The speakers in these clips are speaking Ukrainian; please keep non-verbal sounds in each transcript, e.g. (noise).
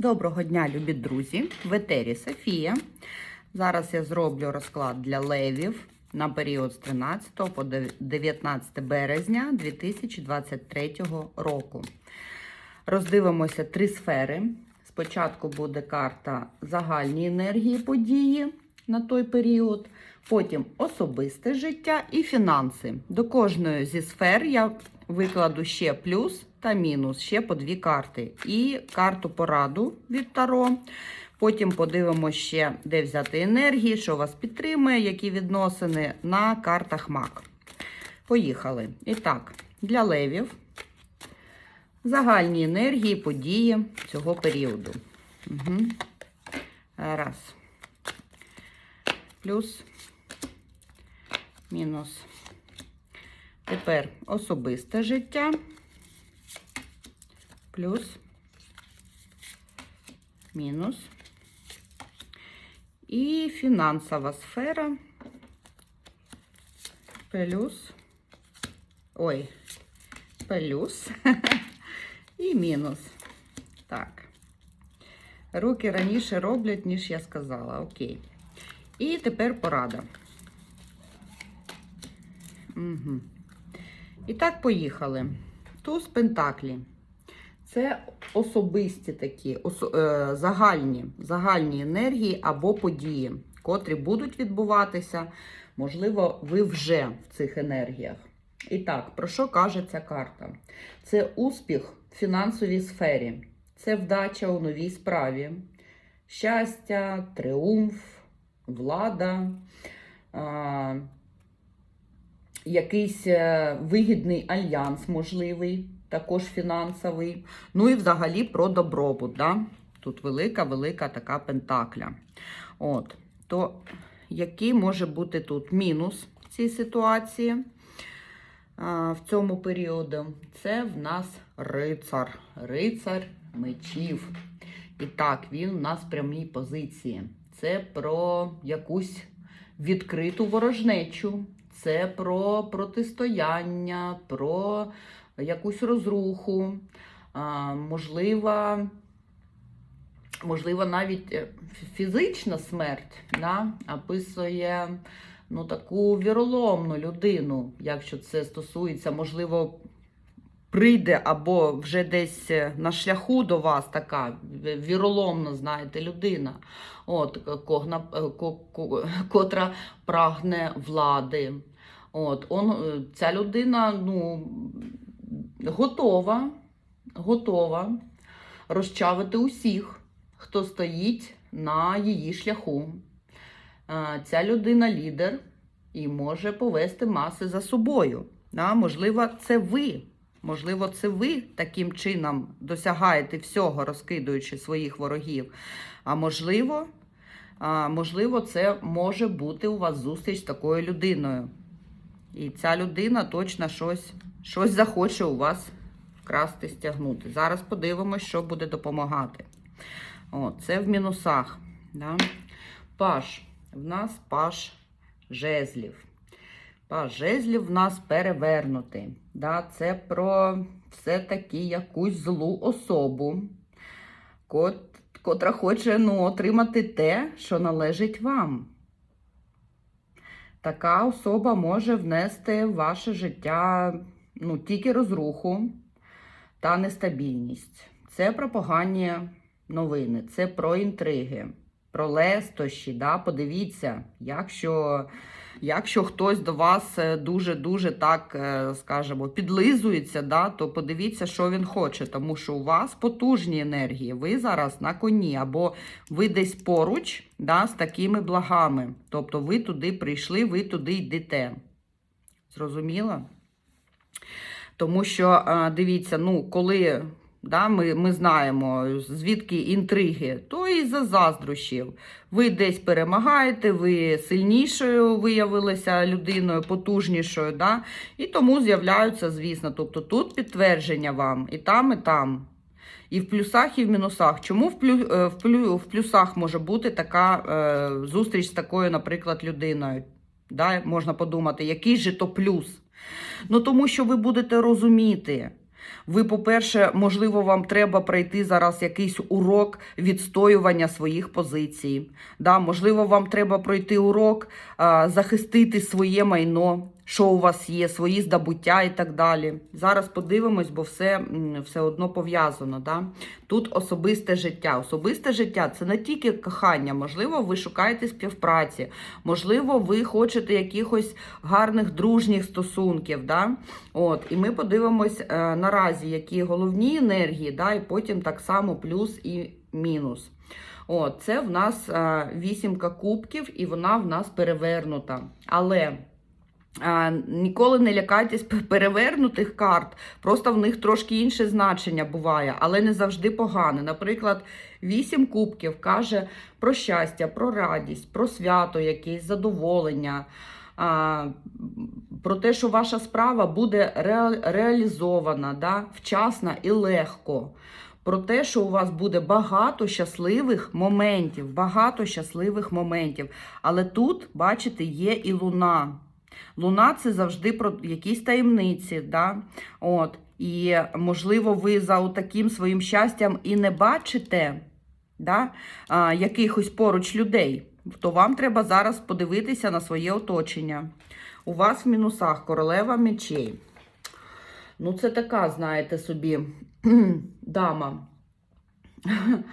Доброго дня, любі друзі! В етері Софія. Зараз я зроблю розклад для левів на період з 13 по 19 березня 2023 року. Роздивимося три сфери. Спочатку буде карта загальні енергії події на той період, потім особисте життя і фінанси. До кожної зі сфер я викладу ще плюс та мінус, ще по дві карти. І карту пораду від Таро. Потім подивимося ще, де взяти енергії, що вас підтримує, які відносини на картах МАК. Поїхали. І так, для левів загальні енергії, події цього періоду. Угу. Раз. Плюс. Мінус. Тепер особисте життя. Плюс. Мінус. І фінансова сфера. Плюс. Ой, плюс. (laughs) І мінус. Так. Руки раніше роблять, ніж я сказала. Окей. І тепер порада. Угу. І так, поїхали. Туз Пентаклі. Це особисті такі, осо, е, загальні, загальні енергії або події, котрі будуть відбуватися. Можливо, ви вже в цих енергіях. І так, про що каже ця карта? Це успіх в фінансовій сфері, це вдача у новій справі, щастя, тріумф, влада, якийсь е, вигідний альянс можливий, також фінансовий. Ну і взагалі про добробут. Да? Тут велика-велика така пентакля. От, То який може бути тут мінус в цій ситуації? В цьому періоду це в нас рицар, рицар мечів. І так, він у нас в прямій позиції. Це про якусь відкриту ворожнечу, це про протистояння, про якусь розруху, можливо, можливо, навіть е, фізична смерть да, описує ну, таку віроломну людину, якщо це стосується, можливо, прийде або вже десь е, на шляху до вас така віроломна, знаєте, людина, от, когна, котра прагне влади. От, он, е, Ця людина ну, готова, готова розчавити усіх, хто стоїть на її шляху. Ця людина лідер і може повести маси за собою. Да? Можливо, це ви. Можливо, це ви таким чином досягаєте всього, розкидуючи своїх ворогів. А можливо, можливо, це може бути у вас зустріч з такою людиною. І ця людина точно щось щось захоче у вас вкрасти, стягнути. Зараз подивимось, що буде допомагати. О, Це в мінусах. Да? Паш. В нас паш жезлів. Паш жезлів в нас перевернутий. Да? Це про все-таки якусь злу особу, кот, котра хоче ну, отримати те, що належить вам. Така особа може внести в ваше життя ну, тільки розруху та нестабільність. Це про погані новини, це про інтриги, про лестощі. Да? Подивіться, якщо якщо хтось до вас дуже-дуже так, е, скажімо, підлизується, да, то подивіться, що він хоче, тому що у вас потужні енергії, ви зараз на коні, або ви десь поруч да, з такими благами. Тобто ви туди прийшли, ви туди йдете. Зрозуміло? Тому що, дивіться, ну, коли да, ми ми знаємо, звідки інтриги, то і за заздрощів. Ви десь перемагаєте, ви сильнішою виявилися людиною, потужнішою. да, І тому з'являються, звісно. Тобто тут підтвердження вам і там, і там. І в плюсах, і в мінусах. Чому в плю, в, плю, в плюсах може бути така е, зустріч з такою, наприклад, людиною? Да? Можна подумати, який же то плюс? Ну тому що ви будете розуміти, Ви, по-перше, можливо, вам треба пройти зараз якийсь урок відстоювання своїх позицій. Да? Можливо, вам треба пройти урок, захистити своє майно, що у вас є, свої здобуття і так далі. Зараз подивимось, бо все, все одно пов'язано. Да? Тут особисте життя. Особисте життя це не тільки кохання. Можливо, ви шукаєте співпраці, можливо, ви хочете якихось гарних дружніх стосунків. Да? От, і ми подивимось е, наразі, які головні енергії, да, і потім так само плюс і мінус. От, це в нас е, вісімка кубків, і вона в нас перевернута. Але ніколи не лякайтесь перевернутих карт, просто в них трошки інше значення буває, але не завжди погане. Наприклад, вісім кубків каже про щастя, про радість, про свято, якесь задоволення. Про те, що ваша справа буде реалізована, да, вчасно і легко. Про те, що у вас буде багато щасливих моментів, багато щасливих моментів. Але тут, бачите, є і луна. Луна це завжди про якісь таємниці. Да? От. І, можливо, ви за таким своїм щастям і не бачите да? якихось поруч людей. То вам треба зараз подивитися на своє оточення. У вас в мінусах королева мечей. Ну, це така, знаєте собі, (clears throat) дама. (clears throat)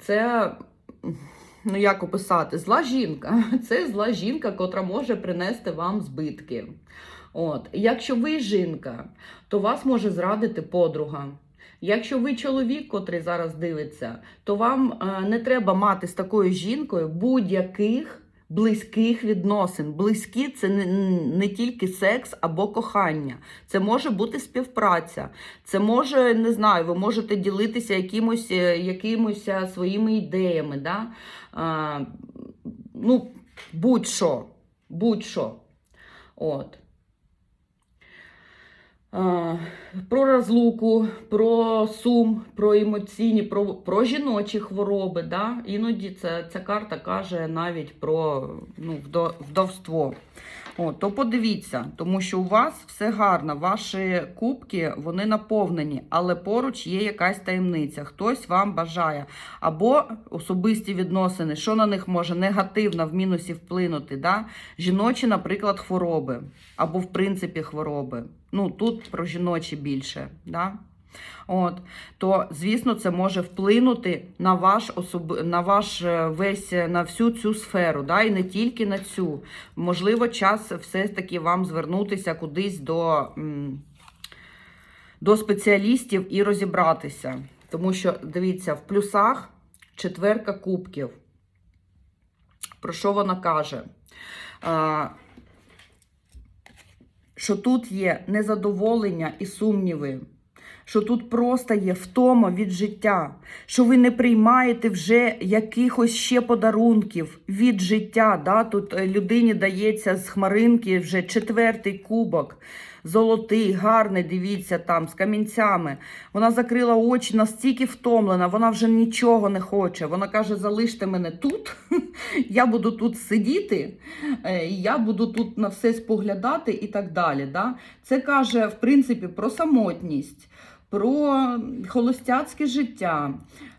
Це, ну як описати, зла жінка. (laughs) Це зла жінка, котра може принести вам збитки. От. Якщо ви жінка, то вас може зрадити подруга. Якщо ви чоловік, котрий зараз дивиться, то вам е, не треба мати з такою жінкою будь-яких близьких відносин. Близькі це не, не тільки секс або кохання. Це може бути співпраця. Це може, не знаю, ви можете ділитися якимось, е, якимось е, своїми ідеями. Да? А, ну, будь-що. Будь-що. От. Про розлуку, про сум, про емоційні, про, про жіночі хвороби. Да? Іноді ця, ця карта каже навіть про ну, вдо- вдовство. О, то подивіться, тому що у вас все гарно, ваші кубки вони наповнені, але поруч є якась таємниця. Хтось вам бажає. Або особисті відносини, що на них може негативно в мінусі вплинути. Да? Жіночі, наприклад, хвороби, або в принципі хвороби. Ну, тут про жіночі більше. Да? От, то, звісно, це може вплинути на ваш особ... на ваш е, весь е, на всю цю сферу, да? і не тільки на цю. Можливо, час все таки вам звернутися кудись до, до спеціалістів і розібратися. Тому що, дивіться, в плюсах четверка кубків. Про що вона каже? Що тут є незадоволення і сумніви, що тут просто є втома від життя, що ви не приймаєте вже якихось ще подарунків від життя. Да? Тут е, людині дається з хмаринки вже четвертий кубок. Золотий, гарний, дивіться там, з камінцями. Вона закрила очі, настільки втомлена, вона вже нічого не хоче. Вона каже: залиште мене тут, (laughs) я буду тут сидіти, е, я буду тут на все споглядати і так далі. Да? Це каже, в принципі, про самотність, про холостяцьке життя,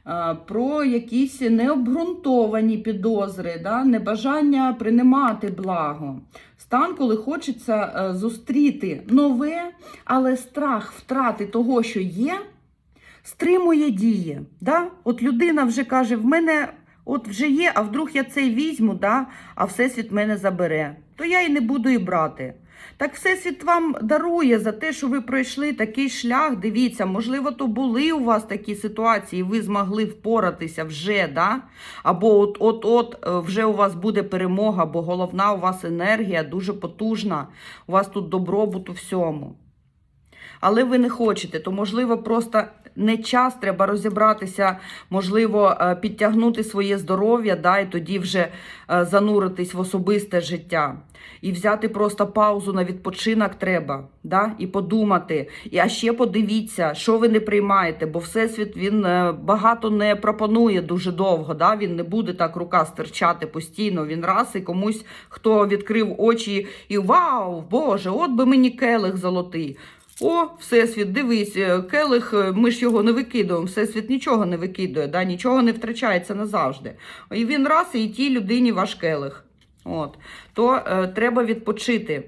е, про якісь необґрунтовані підозри, да? небажання приймати благо. Стан, коли хочеться е, зустріти нове, але страх втрати того, що є, стримує дії. Да? От людина вже каже: в мене от вже є, а вдруг я цей візьму, да? а Всесвіт мене забере, то я і не буду і брати. Так Всесвіт вам дарує за те, що ви пройшли такий шлях. Дивіться, можливо, то були у вас такі ситуації, ви змогли впоратися вже, да? або от-от-от е, вже у вас буде перемога, бо головна у вас енергія дуже потужна, у вас тут добробут у всьому. Але ви не хочете, то можливо просто не час треба розібратися, можливо, е, підтягнути своє здоров'я, да, і тоді вже е, зануритись в особисте життя. І взяти просто паузу на відпочинок треба, да, і подумати. І а ще подивіться, що ви не приймаєте, бо всесвіт він е, багато не пропонує дуже довго. Да, Він не буде так рука стирчати постійно. Він раз і комусь, хто відкрив очі і вау, Боже, от би мені келих золотий. О, Всесвіт, дивись, е, келих, е, ми ж його не викидуємо, Всесвіт нічого не викидує, да, нічого не втрачається назавжди. І він раз, і тій людині ваш келих. От. То е, треба відпочити.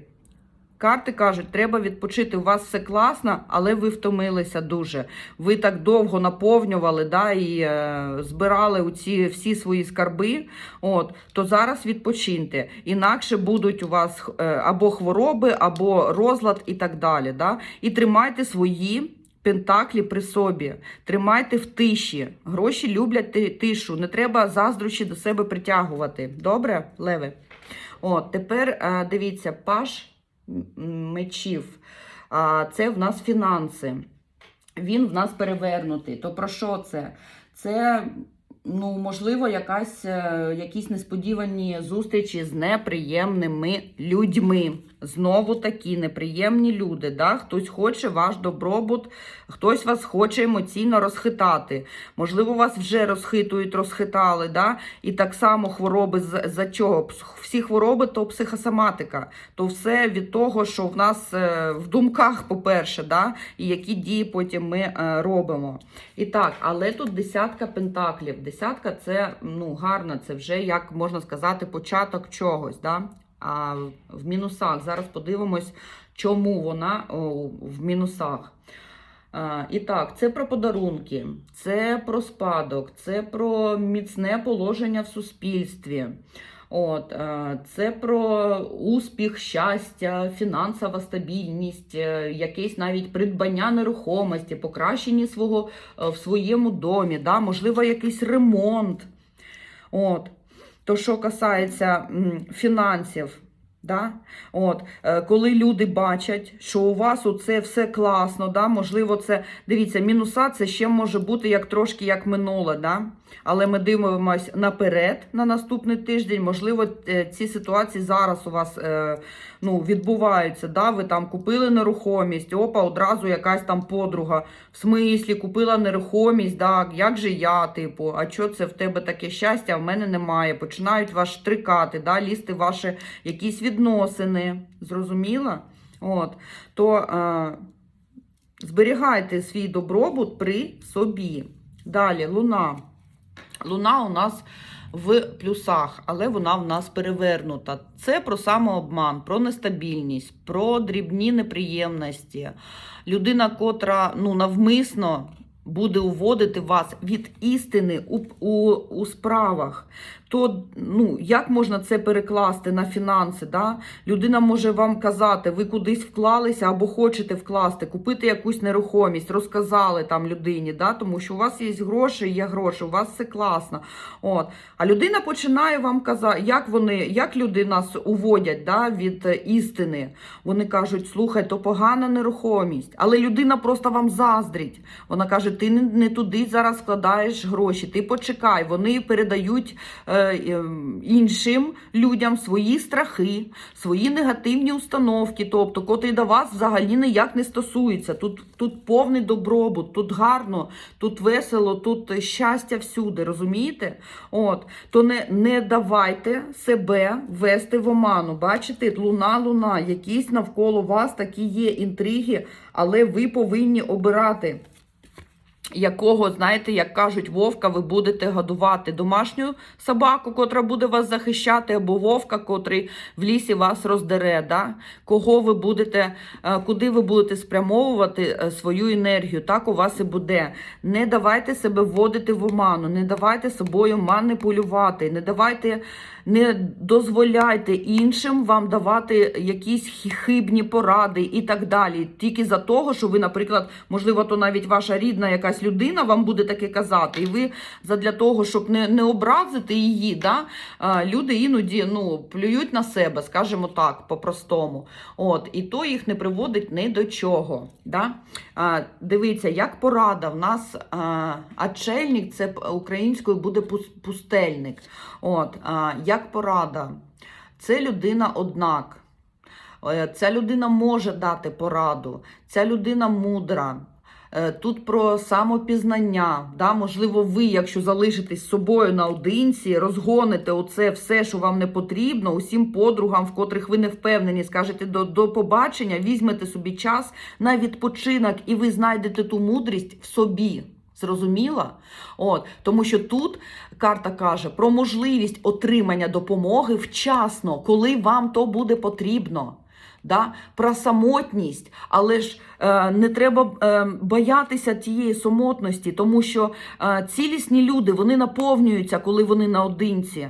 Карти кажуть, треба відпочити. У вас все класно, але ви втомилися дуже. Ви так довго наповнювали да, і е, збирали у ці всі свої скарби. От, то зараз відпочиньте. Інакше будуть у вас е, або хвороби, або розлад і так далі. Да? І тримайте свої. Пентаклі при собі, тримайте в тиші. Гроші люблять тишу. Не треба заздрощі до себе притягувати. Добре, леви? От, тепер е, дивіться, паш мечів. А, Це в нас фінанси. Він в нас перевернутий. То про що це? Це, ну, можливо, якась, е, якісь несподівані зустрічі з неприємними людьми. Знову такі неприємні люди. Да? Хтось хоче ваш добробут, хтось вас хоче емоційно розхитати. Можливо, вас вже розхитують, розхитали. Да? І так само хвороби з- за чого? Всі хвороби то психосоматика. То все від того, що в нас е, в думках, по-перше, да? і які дії потім ми е, робимо. І так, але тут десятка пентаклів. Десятка це ну, гарно, це вже, як можна сказати, початок чогось. Да? А в мінусах зараз подивимось, чому вона в мінусах. І так, це про подарунки, це про спадок, це про міцне положення в суспільстві. От, е, це про успіх, щастя, фінансова стабільність, е, якесь навіть придбання нерухомості, покращення свого е, в своєму домі, да? можливо, якийсь ремонт. От. То, що касається фінансів, да? От, е, коли люди бачать, що у вас це все класно, да? можливо, це дивіться, мінуса це ще може бути як трошки як минуле, да? Але ми дивимося наперед на наступний тиждень. Можливо, е, ці ситуації зараз у вас е, ну, відбуваються. Да? Ви там купили нерухомість, опа, одразу якась там подруга. В смислі, купила нерухомість, да? як же я, типу, а що це в тебе таке щастя, а в мене немає. Починають вас штрикати, да? лізти ваші якісь відносини. Зрозуміло? От. То е, зберігайте свій добробут при собі. Далі, луна. Луна у нас в плюсах, але вона в нас перевернута. Це про самообман, про нестабільність, про дрібні неприємності. Людина, котра ну, навмисно буде уводити вас від істини у, у, у справах. То ну, як можна це перекласти на фінанси? Да? Людина може вам казати, ви кудись вклалися або хочете вкласти, купити якусь нерухомість, розказали там людині, да? тому що у вас є гроші, є гроші, у вас все класно. От. А людина починає вам казати, як вони, як люди нас уводять да, від істини. Вони кажуть, слухай, то погана нерухомість. Але людина просто вам заздрить. Вона каже, ти не, туди зараз складаєш гроші, ти почекай. Вони передають е, іншим людям свої страхи, свої негативні установки, тобто, котрі до вас взагалі ніяк не стосуються. Тут, тут повний добробут, тут гарно, тут весело, тут щастя всюди, розумієте? От, то не, не давайте себе вести в оману. Бачите, луна, луна, якісь навколо вас такі є інтриги, але ви повинні обирати якого, знаєте, як кажуть, вовка ви будете годувати домашню собаку, котра буде вас захищати, або вовка, котрий в лісі вас роздере. Да? Кого ви будете, е, куди ви будете спрямовувати е, свою енергію, так у вас і буде. Не давайте себе вводити в оману, не давайте собою маніпулювати, не давайте. Не дозволяйте іншим вам давати якісь хибні поради і так далі. Тільки за того, що ви, наприклад, можливо, то навіть ваша рідна якась людина вам буде таке казати, і ви задля того, щоб не, не образити її, да, люди іноді ну, плюють на себе, скажімо так, по-простому. От, і то їх не приводить ні до чого. Да? А, дивіться, як порада в нас а, ачельник, це українською буде пустельник. От, а, як порада, це людина однак. Е, Ця людина може дати пораду, ця людина мудра. Е, Тут про самопізнання. Да? Можливо, ви, якщо залишитесь собою наодинці, розгоните оце все, що вам не потрібно, усім подругам, в котрих ви не впевнені, скажете до, до побачення, візьмете собі час на відпочинок, і ви знайдете ту мудрість в собі. Зрозуміла? От, тому що тут карта каже про можливість отримання допомоги вчасно, коли вам то буде потрібно. Да? Про самотність, але ж е, не треба е, боятися тієї самотності, тому що е, цілісні люди вони наповнюються, коли вони наодинці.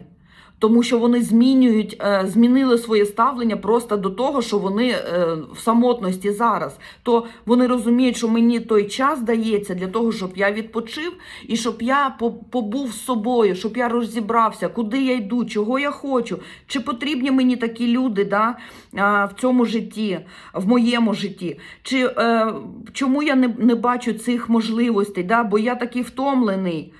Тому що вони змінюють, е, змінили своє ставлення просто до того, що вони е, в самотності зараз. То вони розуміють, що мені той час дається для того, щоб я відпочив і щоб я по- побув з собою, щоб я розібрався, куди я йду, чого я хочу, чи потрібні мені такі люди да, в цьому житті, в моєму житті, чи е, чому я не, не бачу цих можливостей, да, бо я такий втомлений.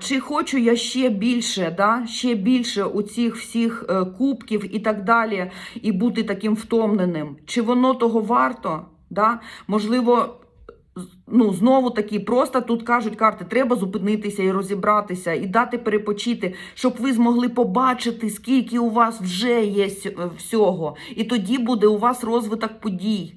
Чи хочу я ще більше, да, ще більше у цих всіх е, кубків і так далі, і бути таким втомленим? Чи воно того варто? Да? Можливо, ну, знову таки, просто тут кажуть карти, треба зупинитися і розібратися, і дати перепочити, щоб ви змогли побачити, скільки у вас вже є всього. І тоді буде у вас розвиток подій.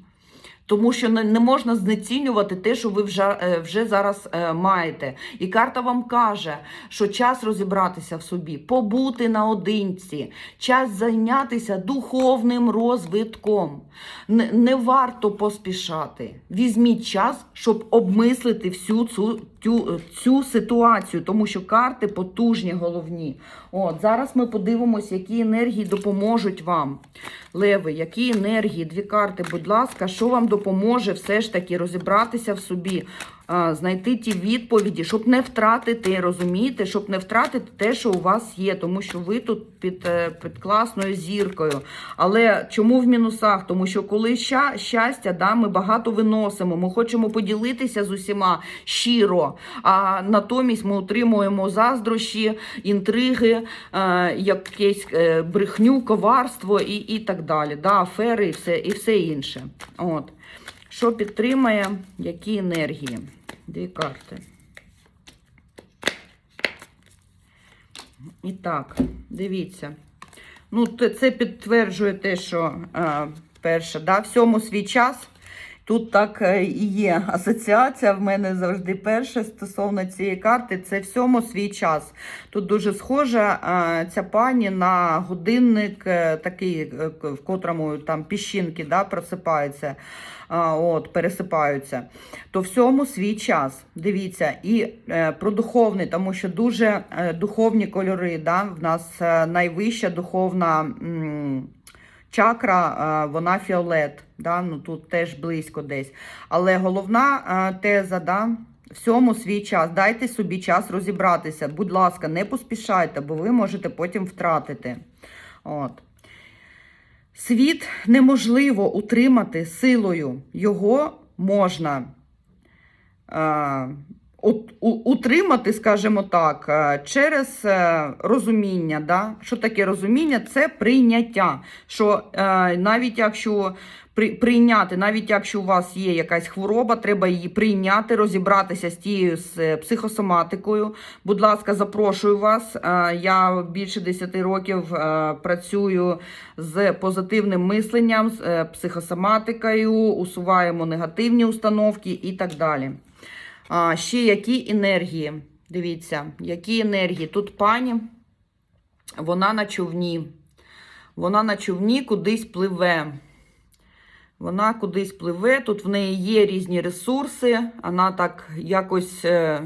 Тому що не, можна знецінювати те, що ви вже, е, вже зараз е, маєте. І карта вам каже, що час розібратися в собі, побути наодинці, час зайнятися духовним розвитком. Не, не варто поспішати. Візьміть час, щоб обмислити всю цю, цю, цю ситуацію, тому що карти потужні головні. От зараз ми подивимось, які енергії допоможуть вам. Леви, які енергії, дві карти, будь ласка, що вам допоможе все ж таки розібратися в собі, знайти ті відповіді, щоб не втратити, розумієте, щоб не втратити те, що у вас є, тому що ви тут під, е, під класною зіркою. Але чому в мінусах? Тому що коли ща, щастя, да, ми багато виносимо, ми хочемо поділитися з усіма щиро, а натомість ми отримуємо заздрощі, інтриги, е, якесь е, брехню, коварство і, і так далі. Да, афери і все, і все інше. От. Що підтримає, які енергії? Дві карти. І так, дивіться. Ну, це підтверджує те, що е, перше, да, всьому свій час. Тут так е, і є асоціація. В мене завжди перша стосовно цієї карти це всьому свій час. Тут дуже схожа ця пані на годинник, е, такий, е, в котрому там піщинки да, просипаються, от, пересипаються. То всьому свій час. Дивіться, і про духовний, тому що дуже духовні кольори. Да? В нас найвища духовна. Чакра, вона фіолет, да? ну, тут теж близько десь. Але головна теза, да? всьому свій час. Дайте собі час розібратися. Будь ласка, не поспішайте, бо ви можете потім втратити. От. Світ неможливо утримати силою. Його можна утримати, скажімо так, е, через е, розуміння. Да? Що таке розуміння? Це прийняття. Що е, навіть якщо при- прийняти, навіть якщо у вас є якась хвороба, треба її прийняти, розібратися з тією з психосоматикою. Будь ласка, запрошую вас. Я більше 10 років працюю з позитивним мисленням, з психосоматикою, усуваємо негативні установки і так далі. А, ще які енергії? Дивіться, які енергії. Тут пані, вона на човні. Вона на човні кудись пливе. Вона кудись пливе, тут в неї є різні ресурси, вона так якось е,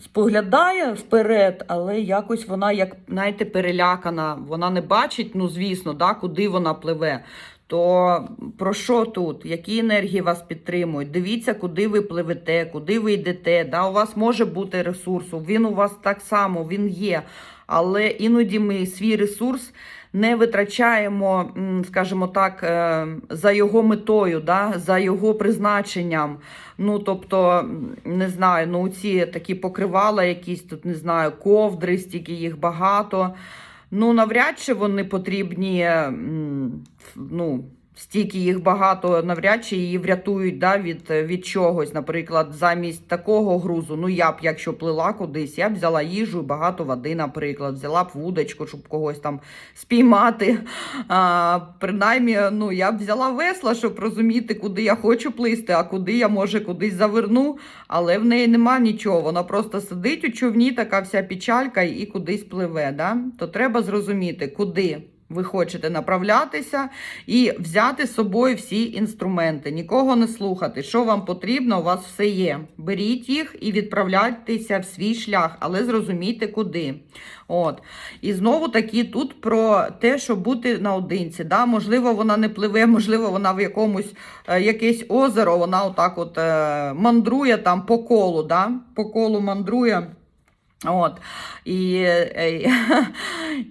споглядає вперед, але якось вона, як знаєте, перелякана. Вона не бачить, ну, звісно, да, куди вона пливе. То про що тут? Які енергії вас підтримують? Дивіться, куди ви пливете, куди ви йдете. Да? У вас може бути ресурс, він у вас так само, він є. Але іноді ми свій ресурс не витрачаємо, скажімо так, е, за його метою, да? за його призначенням. Ну, тобто, не знаю, ну ці такі покривала, якісь тут не знаю, ковдри, стільки їх багато. Ну, навряд чи вони потрібні ну, стільки їх багато, навряд чи її врятують да, від, від чогось. Наприклад, замість такого грузу, ну я б, якщо плила кудись, я б взяла їжу і багато води, наприклад, взяла б вудочку, щоб когось там спіймати. А, принаймні, ну, я б взяла весла, щоб розуміти, куди я хочу плисти, а куди я може кудись заверну. Але в неї нема нічого. Вона просто сидить у човні, така вся печалька і кудись пливе. Да? То треба зрозуміти, куди ви хочете направлятися і взяти з собою всі інструменти, нікого не слухати. Що вам потрібно, у вас все є. Беріть їх і відправляйтеся в свій шлях, але зрозумійте куди. От. І знову таки тут про те, щоб бути наодинці. Да? Можливо, вона не пливе, (laughs) можливо, вона в якомусь е, якесь озеро, вона отак от е, мандрує там по колу, да? по колу мандрує. От, і, (laughs)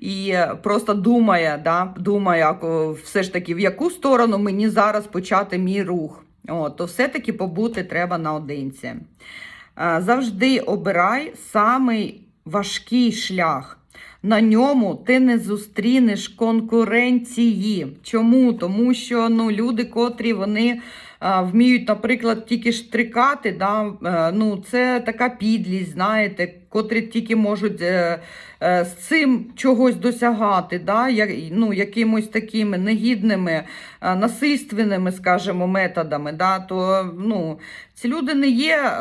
і просто думає, да, думає, все ж таки, в яку сторону мені зараз почати мій рух. От, то все-таки побути треба наодинці. Е, Завжди обирай самий важкий шлях. На ньому ти не зустрінеш конкуренції. Чому? Тому що ну, люди, котрі вони вміють, наприклад, тільки штрикати, да, е, ну, це така підлість, знаєте, котрі тільки можуть е, е, з цим чогось досягати, да, ну, якимось такими негідними, насильственними, скажімо, методами. Да, то ну, ці люди не є.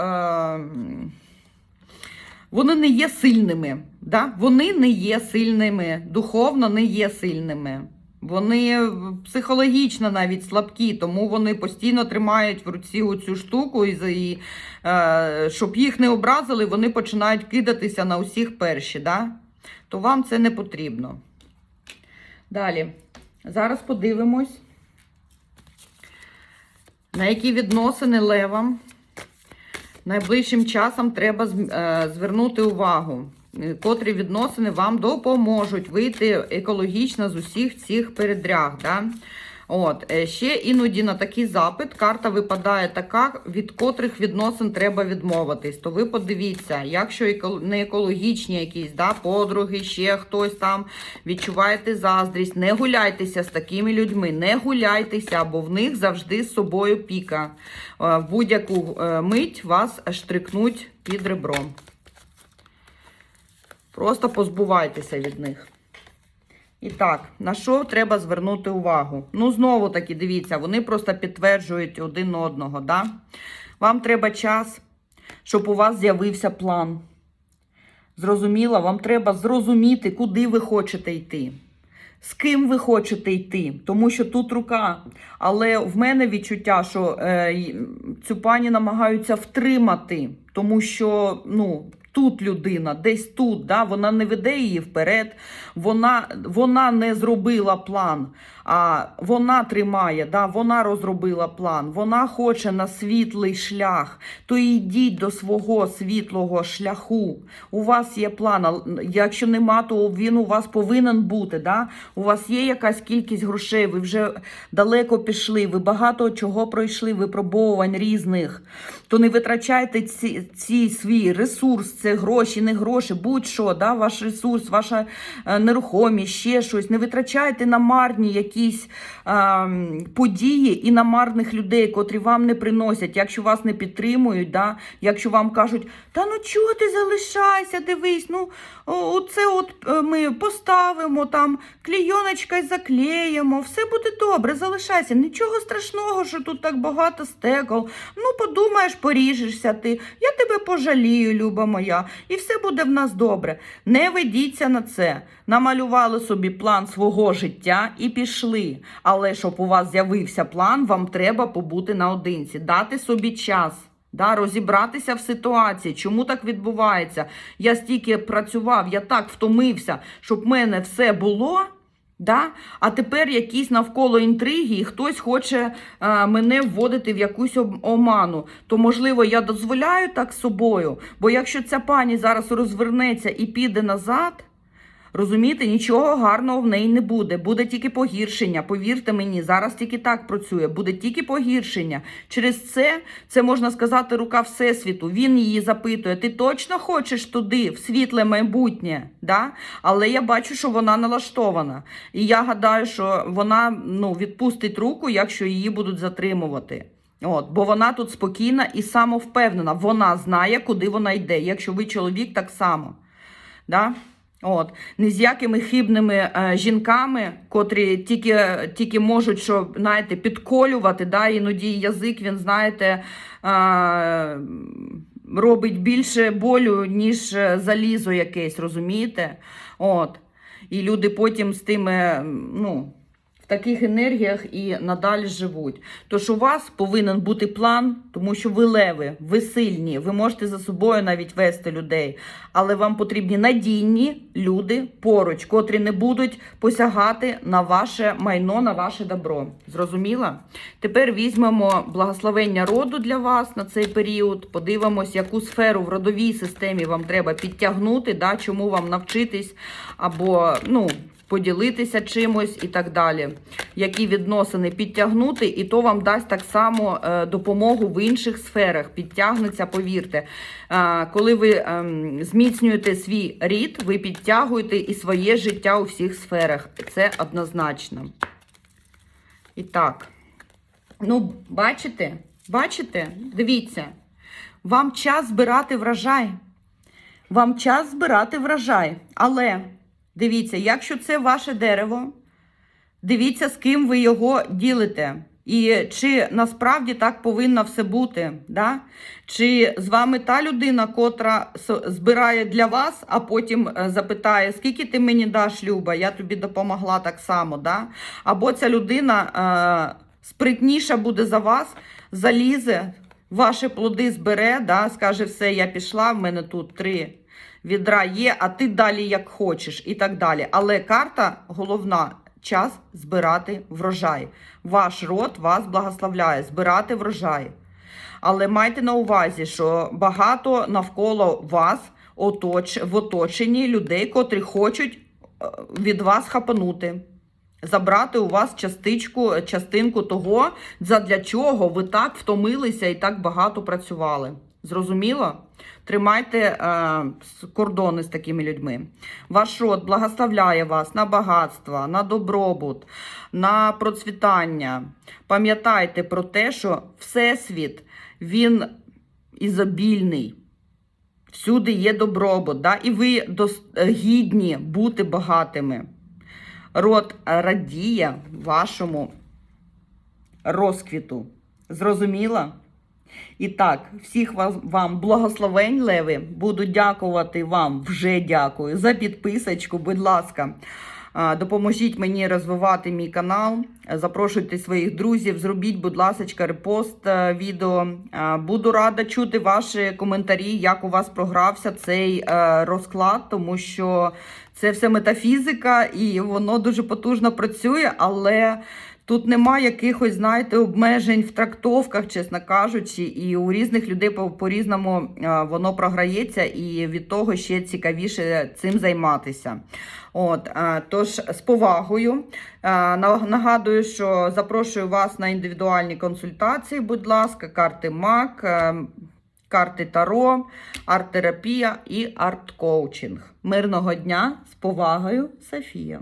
Вони не є сильними. Да? Вони не є сильними, духовно не є сильними. Вони психологічно навіть слабкі, тому вони постійно тримають в руці оцю штуку, і, е, щоб їх не образили, вони починають кидатися на усіх перші. Да? То вам це не потрібно. Далі. Зараз подивимось, на які відносини левам Найближчим часом треба е, звернути увагу, е, котрі відносини вам допоможуть вийти екологічно з усіх цих передряг. Да? От, е, ще іноді на такий запит карта випадає така, від котрих відносин треба відмовитись. То ви подивіться, якщо не екологічні якісь да, подруги, ще хтось там відчуваєте заздрість, не гуляйтеся з такими людьми, не гуляйтеся, бо в них завжди з собою піка. Е, В будь-яку е, мить вас штрикнуть під ребром. Просто позбувайтеся від них. І так, на що треба звернути увагу? Ну, знову таки, дивіться, вони просто підтверджують один одного. Да? Вам треба час, щоб у вас з'явився план. Зрозуміло, вам треба зрозуміти, куди ви хочете йти. З ким ви хочете йти, тому що тут рука. Але в мене відчуття, що е, цю пані намагаються втримати, тому що ну, тут людина, десь тут, да, вона не веде її вперед, вона, вона не зробила план, а вона тримає, да, вона розробила план, вона хоче на світлий шлях. То йдіть до свого світлого шляху. У вас є план. Якщо нема, то він у вас повинен бути. Да? У вас є якась кількість грошей, ви вже далеко пішли, ви багато чого пройшли, випробовувань різних. То не витрачайте ці, ці свій ресурс, це гроші, не гроші, будь-що, да? ваш ресурс, ваша нерухомість, ще щось. Не витрачайте на марні якісь е, події і на марних людей, котрі вам не приносять, якщо вас не підтримують, да? якщо вам кажуть, та ну чого ти залишайся, дивись, ну оце от е, ми поставимо там клійоночкою заклеїмо, все буде добре, залишайся. Нічого страшного, що тут так багато стекол. Ну, подумаєш, поріжешся ти. Я тебе пожалію, люба моя, і все буде в нас добре. Не ведіться на це. Намалювали собі план свого життя і пішли. Але щоб у вас з'явився план, вам треба побути наодинці, дати собі час. Да, розібратися в ситуації, чому так відбувається. Я стільки працював, я так втомився, щоб в мене все було. Да? А тепер якісь навколо інтриги, і хтось хоче е, мене вводити в якусь оману. То, можливо, я дозволяю так собою. Бо якщо ця пані зараз розвернеться і піде назад, Розумієте, нічого гарного в неї не буде. Буде тільки погіршення. Повірте мені, зараз тільки так працює. Буде тільки погіршення. Через це це можна сказати рука Всесвіту. Він її запитує: ти точно хочеш туди, в світле майбутнє? Да? Але я бачу, що вона налаштована. І я гадаю, що вона ну, відпустить руку, якщо її будуть затримувати. От, бо вона тут спокійна і самовпевнена. Вона знає, куди вона йде. Якщо ви чоловік, так само. Да? От. не з якими хибними е, жінками, котрі тільки, тільки можуть, що, знаєте, підколювати, да? іноді язик, він, знаєте, е, робить більше болю, ніж е, залізо якесь, розумієте? От. І люди потім з тими, ну, таких енергіях і надалі живуть. Тож у вас повинен бути план, тому що ви леви, ви сильні, ви можете за собою навіть вести людей, але вам потрібні надійні люди поруч, котрі не будуть посягати на ваше майно, на ваше добро. Зрозуміла? Тепер візьмемо благословення роду для вас на цей період. Подивимось, яку сферу в родовій системі вам треба підтягнути, да, чому вам навчитись, або ну поділитися чимось і так далі. Які відносини підтягнути, і то вам дасть так само е, допомогу в інших сферах. Підтягнеться, повірте. Е, коли ви ем, зміцнюєте свій рід, ви підтягуєте і своє життя у всіх сферах. Це однозначно. І так. Ну, бачите? Бачите? Дивіться. Вам час збирати врожай. Вам час збирати врожай. Але дивіться, якщо це ваше дерево, дивіться, з ким ви його ділите. І чи насправді так повинно все бути? Да? Чи з вами та людина, котра збирає для вас, а потім е, запитає, скільки ти мені даш, Люба, я тобі допомогла так само. Да? Або ця людина е, спритніша буде за вас, залізе, ваші плоди збере, да? скаже, все, я пішла, в мене тут три відра є, а ти далі як хочеш, і так далі. Але карта головна час збирати врожай. Ваш род вас благословляє, збирати врожай. Але майте на увазі, що багато навколо вас оточ... в оточенні людей, котрі хочуть е, від вас хапанути. Забрати у вас частичку, частинку того, задля чого ви так втомилися і так багато працювали. Зрозуміло? Тримайте е, кордони з такими людьми. Ваш род благословляє вас на багатство, на добробут, на процвітання. Пам'ятайте про те, що Всесвіт він ізобільний. Всюди є добробут, да? і ви гідні бути багатими. Род радіє вашому розквіту. Зрозуміла? І так, всіх вас, вам благословень, леви. Буду дякувати вам, вже дякую, за підписочку, будь ласка. Допоможіть мені розвивати мій канал. Запрошуйте своїх друзів, зробіть, будь ласка, репост е, відео. Буду рада чути ваші коментарі, як у вас програвся цей е, розклад, тому що це все метафізика і воно дуже потужно працює, але. Тут немає якихось, знаєте, обмежень в трактовках, чесно кажучи, і у різних людей по- по-різному е, воно програється, і від того ще цікавіше цим займатися. От, е, тож з повагою е, нагадую, що запрошую вас на індивідуальні консультації, будь ласка, карти МАК, карти Таро, арт-терапія і арт-коучинг. Мирного дня з повагою, Софія.